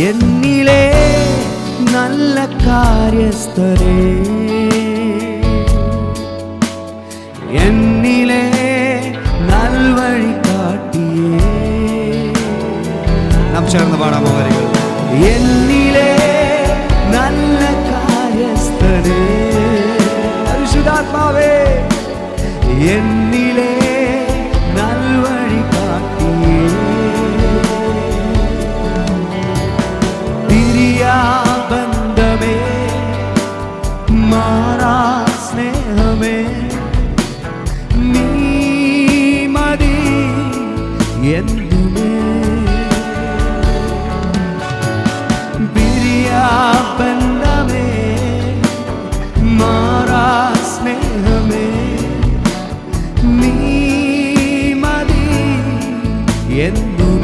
എന്നിലെ നല്ല കാര്യസ്ഥരേ. എന്നിലെ നൽവഴി കാട്ടിയേ നാം ചേർന്ന് പാടാമോ വരികൾ എന്നിലെ നല്ല കാര്യസ്ഥരേ. പരിശുദ്ധാത്മാവേ എന്നിലെ என்றுமே. பிரியா பந்தமே மாறா ஸ்நேகமே நீ மதி என்றுமே.